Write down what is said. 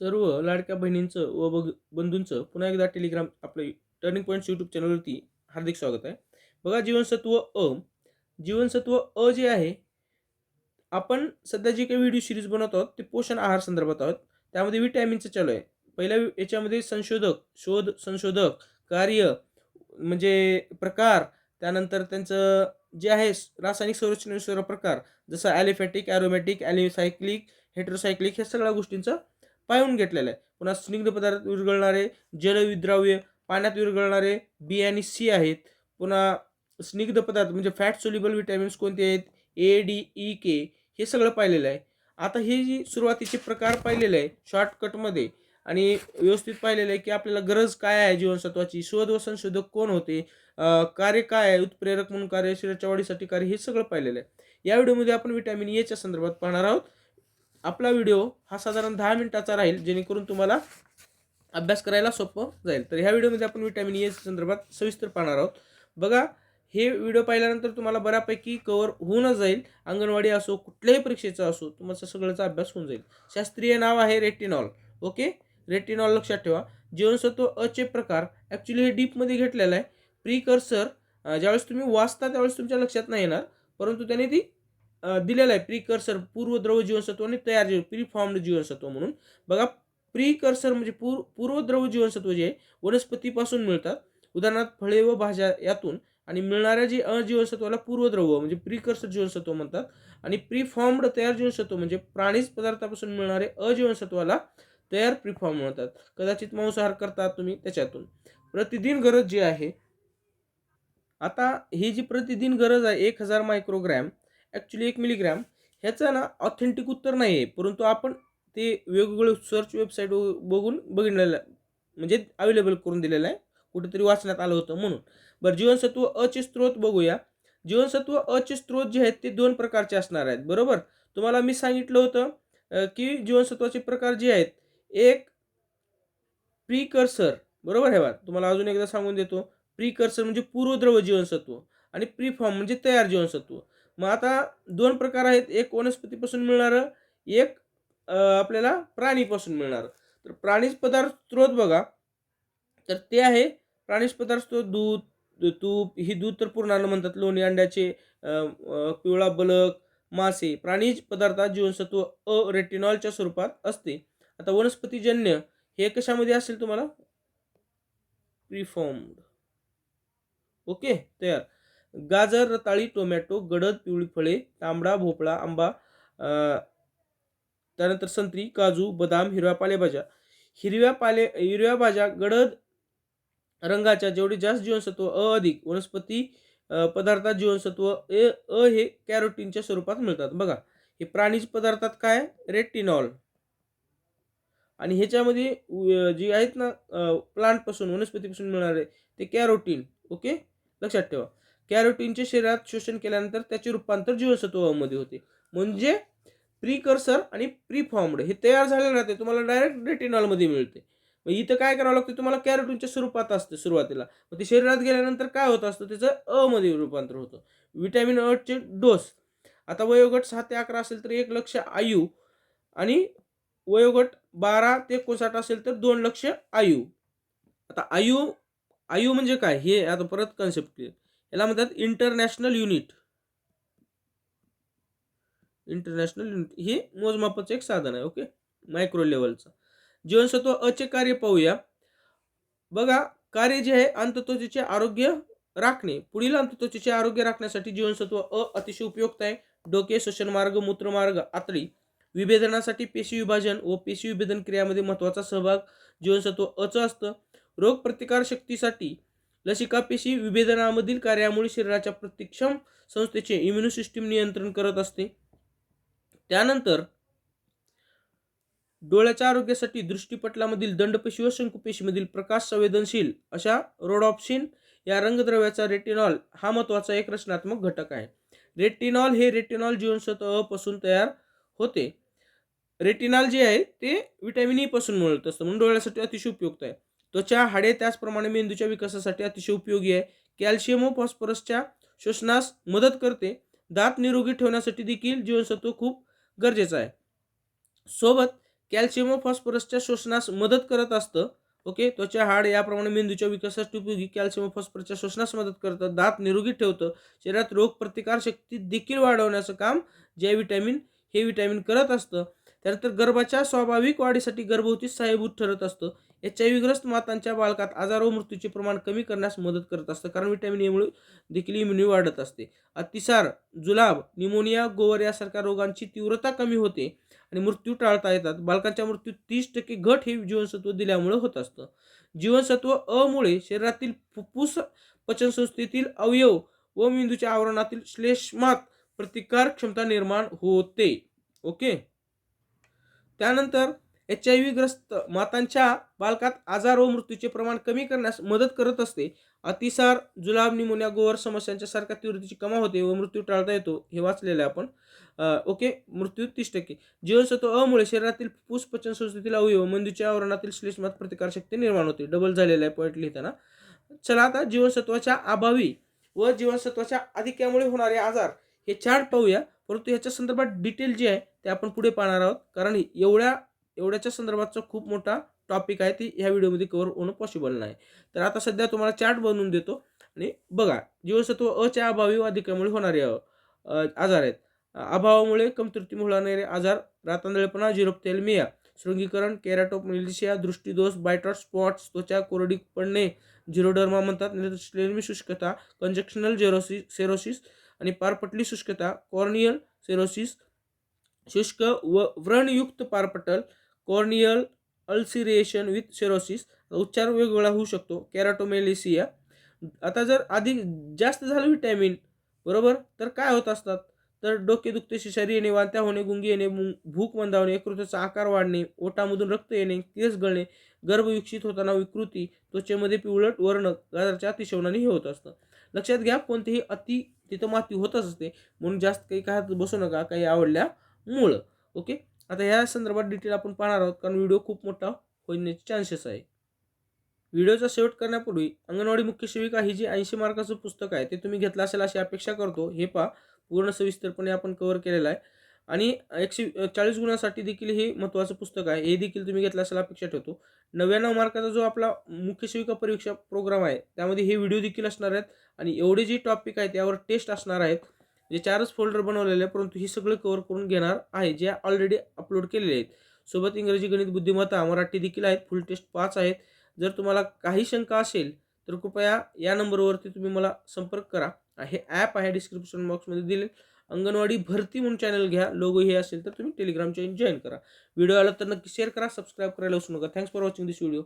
सर्व लाडक्या बहिणींचं व बग बंधूंचं पुन्हा एकदा टेलिग्राम आपलं टर्निंग पॉईंट्स यूट्यूब चॅनलवरती हार्दिक स्वागत आहे. बघा जीवनसत्व अ. जीवनसत्व अ जे आहे आपण सध्या जे काही व्हिडिओ सिरीज बनवत आहोत ते पोषण आहार संदर्भात आहोत. त्यामध्ये विटॅमिनचं चालू आहे. पहिल्या याच्यामध्ये संशोधक शोध संशोधक कार्य म्हणजे प्रकार त्यानंतर त्यांचं जे आहे रासायनिक संरचनेनुसार प्रकार जसं ॲलिफॅटिक ॲरोमॅटिक ॲलिसायक्लिक हेट्रोसायक्लिक ह्या सगळ्या गोष्टींचा पाहून घेतलेला आहे. पुन्हा स्निग्ध पदार्थ विरघळणारे जलविद्राव्य पाण्यात विरघळणारे बी आणि सी आहेत. पुन्हा स्निग्ध पदार्थ म्हणजे फॅट सोल्युबल विटॅमिन्स कोणते आहेत? ए डी ई के हे सगळं पाहिलेलं आहे. आता हे जी सुरुवातीचे प्रकार पाहिलेले आहे शॉर्टकटमध्ये आणि व्यवस्थित पाहिलेलं आहे की आपल्याला गरज काय आहे जीवनसत्वाची शोध व संशोधक कोण होते कार्य काय आहे उत्प्रेरक म्हणून कार्य शरीराच्या वाढीसाठी कार्य हे सगळं पाहिलेलं आहे. या व्हिडिओमध्ये आपण विटॅमिन एच्या संदर्भात पाहणार आहोत. आपला व्हिडिओ हा साधारण दहा मिनिटाचा राहील जेणेकरून तुम्हाला अभ्यास करायला सोपं जाईल. तर ह्या व्हिडिओमध्ये आपण विटॅमिन ए e संदर्भात सविस्तर पाहणार आहोत. बघा हे व्हिडिओ पाहिल्यानंतर तुम्हाला बऱ्यापैकी कवर होऊनच जाईल. अंगणवाडी असो कुठल्याही परीक्षेचा असो तुमचा सगळ्याचा अभ्यास होऊन जाईल. शास्त्रीय नाव आहे रेटिनॉल ओके रेटिनॉल लक्षात ठेवा. जीवनसत्व अचे प्रकार ॲक्च्युली हे डीपमध्ये घेतलेलं आहे. प्रिकर्सर ज्यावेळेस तुम्ही वाचता त्यावेळेस तुमच्या लक्षात नाही येणार परंतु त्याने ती दिलेलं आहे. प्रिकर्सर पूर्वद्रव जीवनसत्व आणि तयार जीवन प्रीफॉर्म्ड जीवनसत्व म्हणून. बघा प्रिकर्सर म्हणजे पूर्व पूर्वद्रव जीवनसत्व जे आहे वनस्पतीपासून मिळतात. उदाहरणार्थ फळे व भाज्या यातून आणि मिळणाऱ्या जी अजीवनसत्वाला पूर्वद्रव म्हणजे प्रिकर्सर जीवनसत्व म्हणतात. आणि प्रीफॉर्म्ड तयार जीवनसत्व म्हणजे प्राणीज पदार्थापासून मिळणारे अजीवनसत्वाला तयार प्रीफॉर्म म्हणतात. कदाचित मांसाहार करतात तुम्ही त्याच्यातून. प्रतिदिन गरज जी आहे आता ही जी प्रतिदिन गरज आहे एक हजार मायक्रोग्रॅम ॲक्च्युली एक मिलीग्रॅम ह्याचं ना ऑथेंटिक उत्तर नाही आहे परंतु आपण ते वेगवेगळे सर्च वेबसाईट बघून बघितलेलं म्हणजे अवेलेबल करून दिलेलं आहे. कुठेतरी वाचण्यात आलं होतं म्हणून. बरं जीवनसत्व अचे स्त्रोत बघूया. जीवनसत्व अचे स्त्रोत जे आहेत ते दोन प्रकारचे असणार आहेत. बरोबर? तुम्हाला मी सांगितलं होतं की जीवनसत्वाचे प्रकार जे आहेत एक प्रीकर्सर बरोबर हे बा तुम्हाला अजून एकदा सांगून देतो. प्रीकर्सर म्हणजे पूर्वद्रव जीवनसत्व आणि प्रीफॉर्म म्हणजे तयार जीवनसत्व. मग आता दोन प्रकार आहेत. एक वनस्पतीपासून मिळणारं एक आपल्याला प्राणीपासून मिळणार. तर प्राणीज पदार्थ स्रोत बघा. तर ते आहे प्राणीज पदार्थ स्त्रोत दूध तूप ही दूध तर पूर्णान्न म्हणतात. लोणी अंड्याचे पिवळा बलक मासे. प्राणीज पदार्थात जीवनसत्व अ रेटिनॉलच्या स्वरूपात असते. आता वनस्पतीजन्य हे कशामध्ये असेल तुम्हाला? प्रिफॉर्म्ड. ओके तयार. गाजर रताळी टोमॅटो गडद पिवळी फळे तांबडा भोपळा आंबा त्यानंतर संत्री काजू बदाम हिरव्या पालेभाज्या. हिरव्या पाले हिरव्या भाज्या गडद रंगाच्या जेवढे जास्त जीवनसत्व अ अधिक वनस्पती पदार्थात जीवनसत्व ए अ हे कॅरोटीनच्या स्वरूपात मिळतात. बघा हे प्राणीज पदार्थात काय? रेटिनॉल. आणि ह्याच्यामध्ये जी आहेत ना प्लांटपासून वनस्पतीपासून मिळणारे ते कॅरोटीन. ओके? लक्षात ठेवा. कॅरोटीनचे शरीरात शोषण केल्यानंतर त्याचे रूपांतर जीवनसत्वामध्ये होते. म्हणजे प्रीकर्सर आणि प्रीफॉर्म्ड हे तयार झालेलं राहते. तुम्हाला डायरेक्ट रेटिनॉलमध्ये मिळते. मग इथं काय करावं लागतं? तुम्हाला कॅरोटीनच्या स्वरूपात असते सुरुवातीला. मग ते शरीरात गेल्यानंतर काय होत असतं? त्याचं अमध्ये रूपांतर होतं. विटॅमिन अटचे डोस आता वयोगट सहा ते अकरा असेल तर एक लक्ष आयु आणि वयोगट बारा ते एकोणसाठ असेल तर दोन लक्ष आयु. आता आयु आयु म्हणजे काय? हे आता परत कन्सेप्ट याला म्हणतात इंटरनॅशनल युनिट इंटरनॅशनल युनिट हे मोजमापाचं एक साधन आहे ओके मायक्रो लेवलचं जीवनसत्व अचे कार्य पाहूया. बघा कार्य जे आहे अंतत्वचेचे आरोग्य राखणे. पुढील अंतत्वचेचे आरोग्य राखण्यासाठी जीवनसत्व अ अतिशय उपयुक्त आहे. डोके श्वसनमार्ग मूत्रमार्ग आतडी. विभेदनासाठी पेशी विभाजन व पेशी विभेदन क्रियामध्ये महत्त्वाचा सहभाग जीवनसत्व अचं असतं. रोग प्रतिकार शक्तीसाठी लसिका पेशी विभेदनामधील कार्यामुळे शरीराच्या प्रतिक्षम संस्थेचे इम्युनो सिस्टीम नियंत्रण करत असते. त्यानंतर डोळ्याच्या आरोग्यासाठी दृष्टीपटलामधील दंडपेशी व शंकुपेशीमधील प्रकाश संवेदनशील अशा रोडॉप्सिन या रंगद्रव्याचा रेटिनॉल हा महत्त्वाचा एक रचनात्मक घटक आहे. रेटिनॉल हे रेटिनॉल जीवनसत्वपासून तयार होते. रेटिनॉल जे आहे ते व्हिटॅमिन ई पासून मिळत असतं म्हणून डोळ्यासाठी अतिशय उपयुक्त आहे. त्वचा हाडे त्याचप्रमाणे मेंदूच्या विकासासाठी अतिशय उपयोगी आहे. कॅल्शियम व फॉस्फरसच्या शोषणास मदत करते. दात निरोगी ठेवण्यासाठी देखील जीवनसत्व खूप गरजेचं आहे. सोबत कॅल्शियम व फॉस्फरसच्या शोषणास मदत करत असतं. ओके? त्वचा हाड याप्रमाणे मेंदूच्या विकासासाठी उपयोगी. कॅल्शियम व फॉस्फरसच्या शोषणास मदत करतं. दात निरोगी ठेवतं. शरीरात रोग प्रतिकार शक्ती देखील वाढवण्याचं काम जे विटॅमिन हे विटॅमिन करत असतं. त्यानंतर गर्भाच्या स्वाभाविक वाढीसाठी गर्भवती सहाय्यभूत ठरत असतं. एच आय व्हीग्रस्त मातांच्या बालकात आजार व मृत्यूचे प्रमाण कमी करण्यास मदत करत असतं. कारण विटॅमिन एमुळे देखील इम्युनिटी वाढत असते. अतिसार जुलाब निमोनिया गोवर यासारख्या रोगांची तीव्रता कमी होते आणि मृत्यू टाळता येतात. बालकांच्या मृत्यू तीस टक्के घट हे जीवनसत्व दिल्यामुळे होत असतं. जीवनसत्व अ मुळे शरीरातील फुफ्फुस पचनसंस्थेतील अवयव व मेंदूच्या आवरणातील श्लेष्मात प्रतिकार क्षमता निर्माण होते. ओके? त्यानंतर एच आय व्हीग्रस्त मातांच्या बालकात आजार व मृत्यूचे प्रमाण कमी करण्यास मदत करत असते. अतिसार जुलाब निमोनिया गोवर समस्यांच्या सारख्या तीव्रतेची कमा होते व मृत्यू टाळता येतो हे वाचलेलं आहे आपण ओके मृत्यू तीस टक्के. जीवनसत्व अमुळे शरीरातील पुष्पचन पचन संस्थेतील अवयव मेंदूच्या आवरणातील श्लेष्मात प्रतिकारशक्ती निर्माण होते. डबल झालेला आहे पॉईंट लिहिताना. चला आता जीवनसत्वाच्या अभावी व जीवनसत्वाच्या अधिक्यामुळे होणारे आजार. हे चार्ट पाहूया. परंतु ह्याच्या संदर्भात डिटेल जे आहे ते आपण पुढे पाहणार आहोत. कारण एवढ्या एवढ्याच्या संदर्भातचा खूप मोठा टॉपिक आहे ती ह्या व्हिडिओमध्ये कव्हर होणं पॉसिबल नाही. तर आता सध्या तुम्हाला चार्ट बनवून देतो. आणि बघा जीवनसत्व अच्या अभावी अधिकामुळे होणारे आजार आहेत. अभावामुळे कमतृतीमुळे होणारे आजार रातांदळेपणा झिरोप्थेल्मिया शृंगीकरण केराटोमॅलिशिया दृष्टीदोष बायटॉट स्पॉट्स त्वचा कोरडी पडणे झिरोडर्मा म्हणतात. श्लेमी शुष्कता कंजक्शनल जेरोसिस सेरोसिस आणि पारपटली शुष्कता कॉर्नियल सेरोसिस शुष्क व व्रणयुक्त पारपटल कॉर्नियल अल्सिरिएशन विथ सेरोसिस. उच्चार वेगवेगळा होऊ शकतो. कॅराटोमेलिसिया. आता जर अधिक जास्त झालं विटॅमिन बरोबर? तर काय होत असतात? तर डोके दुखते शिशारी येणे वांत्या होणे गुंगी येणे भूक मंदावणे यकृताचा आकार वाढणे ओटामधून रक्त येणे केस गळणे गर्भ विकसित होताना विकृती त्वचेमध्ये पिवळट वर्ण गाजराच्या अतिशवनाने हे होत असतं. लक्षात घ्या कोणतेही अति तिथं माती होतच असते. म्हणून जास्त काही काय बसू नका काही आवडल्यामुळं ओके? आता ह्या संदर्भात डिटेल आपण पाहणार आहोत कारण व्हिडिओ खूप मोठा होण्याचे चान्सेस आहे. व्हिडिओचा शेवट करण्यापूर्वी अंगणवाडी मुख्य सेविका ही जी ऐंशी मार्काचं पुस्तक आहे ते तुम्ही घेतलं असेल अशी अपेक्षा करतो. हे पहा पूर्ण सविस्तरपणे आपण कव्हर केलेलं आहे. आणि एकशे चाळीस गुणांसाठी देखील हे महत्त्वाचं पुस्तक आहे. हे देखील तुम्ही घेतलं असेल अपेक्षा ठेवतो. नव्याण्णव मार्काचा जो आपला मुख्य सेविका परीक्षा प्रोग्राम आहे त्यामध्ये हे व्हिडिओ देखील असणार आहेत. आणि एवढे जे टॉपिक आहेत त्यावर टेस्ट असणार आहेत जे चारच फोल्डर बनवलेले आहे परंतु हे सगळे कव्हर करून घेणार आहे जे ऑलरेडी अपलोड केलेले आहेत. सोबत इंग्रजी गणित बुद्धिमत्ता मराठी देखील आहेत फुल टेस्ट पाच आहेत. जर तुम्हाला काही शंका असेल तर कृपया या नंबरवरती तुम्ही मला संपर्क करा. हे ॲप आहे डिस्क्रिप्शन बॉक्समध्ये दिले अंगणवाडी भरती म्हणून चॅनल घ्या. लोगो हे असेल तर तुम्ही टेलिग्राम चॅनल जॉईन करा. व्हिडिओ आला तर नक्की शेअर करा सबस्क्राईब करायला विसरू नका. Thanks for watching this video